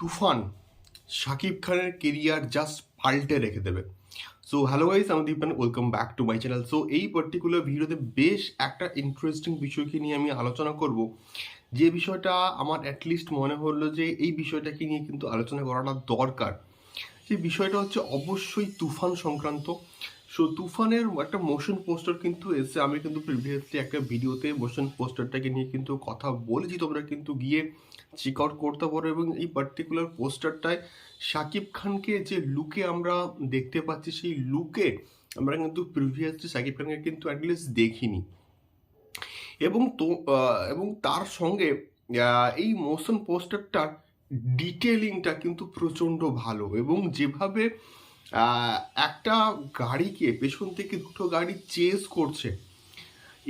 তুফান শাকিব খানের career just পাল্টে রেখে দেবে। সো হ্যালো গাইস আমি Dipan welcome back to my channel so এই পার্টিকুলার ভিডিওতে বেশ একটা ইন্টারেস্টিং বিষয়কে নিয়ে আমি আলোচনা করব। যে বিষয়টা আমার অ্যাটলিস্ট মনে হলো যে এই বিষয়টাকে নিয়ে কিন্তু আলোচনা করাটা দরকার। সেই বিষয়টা হচ্ছে অবশ্যই তুফান সংক্রান্ত। সো তুফানের একটা মোশন পোস্টার কিন্তু এসে আমি কিন্তু প্রিভিয়াসলি একটা ভিডিওতে মোশন পোস্টারটাকে নিয়ে কিন্তু কথা বলেছি। তোমরা কিন্তু গিয়ে চেক আউট করতে পারো এবং এই পার্টিকুলার পোস্টারটায় শাকিব খানকে যে লুকে আমরা দেখতে পাচ্ছি, সেই লুকে আমরা কিন্তু প্রিভিয়াসলি শাকিব খানকে কিন্তু অ্যাটলিস্ট দেখিনি। এবং তো এবং তার সঙ্গে এই মোশন পোস্টারটার ডিটেলিংটা কিন্তু প্রচণ্ড ভালো। এবং যেভাবে একটা গাড়িকে পেছন থেকে দুটো গাড়ি চেস করছে।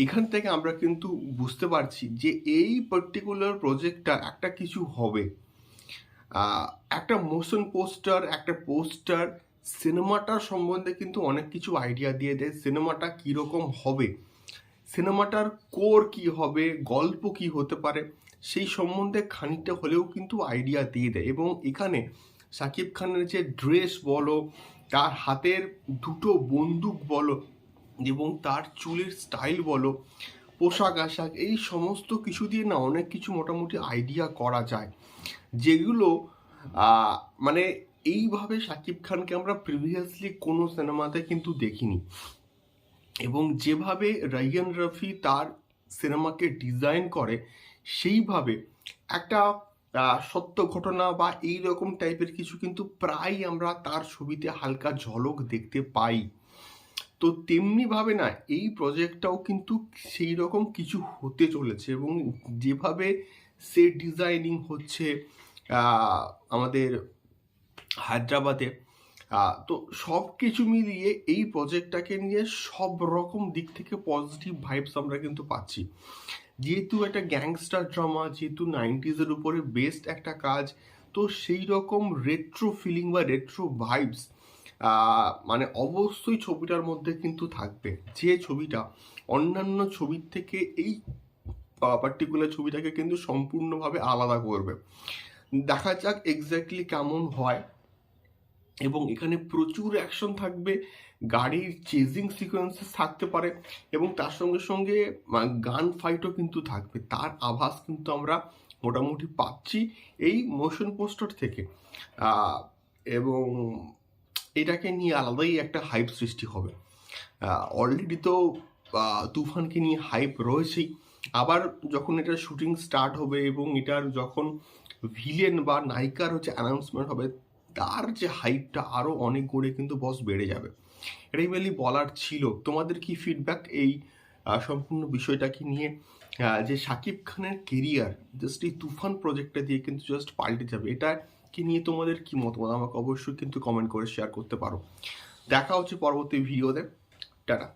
এখান থেকে আমরা কিন্তু বুঝতে পারছি যে এই পার্টিকুলার প্রজেক্টটা একটা কিছু হবে। একটা মোশন পোস্টার একটা পোস্টার সিনেমাটার সম্বন্ধে কিন্তু অনেক কিছু আইডিয়া দিয়ে দেয় সিনেমাটা কীরকম হবে সিনেমাটার কোর কি হবে, গল্প কি হতে পারে, সেই সম্বন্ধে খানিকটা হলেও কিন্তু আইডিয়া দিয়ে দেয়। এবং এখানে শাকিব খানের যে ড্রেস বলো, তার হাতের দুটো বন্দুক বলো এবং তার চুলের স্টাইল বলো, পোশাক আশাক, এই সমস্ত কিছু দিয়ে না অনেক কিছু মোটামুটি আইডিয়া করা যায়। যেগুলো মানে এইভাবে শাকিব খানকে আমরা প্রিভিয়াসলি কোনো সিনেমাতে কিন্তু দেখিনি। এবং যেভাবে রাইয়ান রফি তার সিনেমাকে ডিজাইন করে, সেইভাবে একটা সত্য ঘটনা বা এই রকম টাইপের কিছু কিন্তু প্রায় আমরা তার ছবিতে হালকা ঝলক দেখতে পাই। তো তেমনিভাবে না, এই প্রজেক্টটাও কিন্তু সেই রকম কিছু হতে চলেছে এবং যেভাবে সে ডিজাইনিং হচ্ছে আমাদের হায়দ্রাবাদে তো সব কিছু মিলিয়ে এই প্রজেক্টটাকে নিয়ে সব রকম দিক থেকে পজিটিভ ভাইবস আমরা কিন্তু পাচ্ছি। যেহেতু একটা গ্যাংস্টার ড্রামা যেহেতু নাইনটিজের উপরে বেস্ট একটা কাজ, তো সেই রকম রেট্রো ফিলিং বা রেট্রো ভাইবস মানে অবশ্যই ছবিটার মধ্যে কিন্তু থাকবে। যে ছবিটা অন্যান্য ছবির থেকে এই পার্টিকুলার ছবিটাকে কিন্তু সম্পূর্ণভাবে আলাদা করবে। দেখা যাক এক্স্যাক্টলি কেমন হয়। এবং এখানে প্রচুর অ্যাকশন থাকবে। গাড়ির চেজিং সিকোয়েন্সেস থাকতে পারে এবং তার সঙ্গে সঙ্গে গান ফাইটও কিন্তু থাকবে। তার আভাস কিন্তু আমরা মোটামুটি পাচ্ছি এই মোশন পোস্টার থেকে। এবং এটাকে নিয়ে আলাদাই একটা হাইপ সৃষ্টি হবে। অলরেডি তো তুফানকে নিয়ে হাইপ রয়েছেই। আবার যখন এটা শুটিং স্টার্ট হবে এবং এটার যখন ভিলেন বা নায়িকার হচ্ছে অ্যানাউন্সমেন্ট হবে তার যে হাইপটা আরও অনেক করে কিন্তু বস বেড়ে যাবে। এটাই মেনলি বলার ছিল। তোমাদের কি ফিডব্যাক এই সম্পূর্ণ বিষয়টাকে নিয়ে? যে শাকিব খানের কেরিয়ার জাস্ট এই তুফান প্রজেক্টটা দিয়ে কিন্তু জাস্ট পাল্টে যাবে। এটা কি নিয়ে তোমাদের কি মতামত? আমাকে অবশ্যই কিন্তু কমেন্ট করে শেয়ার করতে পারো। দেখা হচ্ছে পরবর্তী ভিডিওতে টাটা।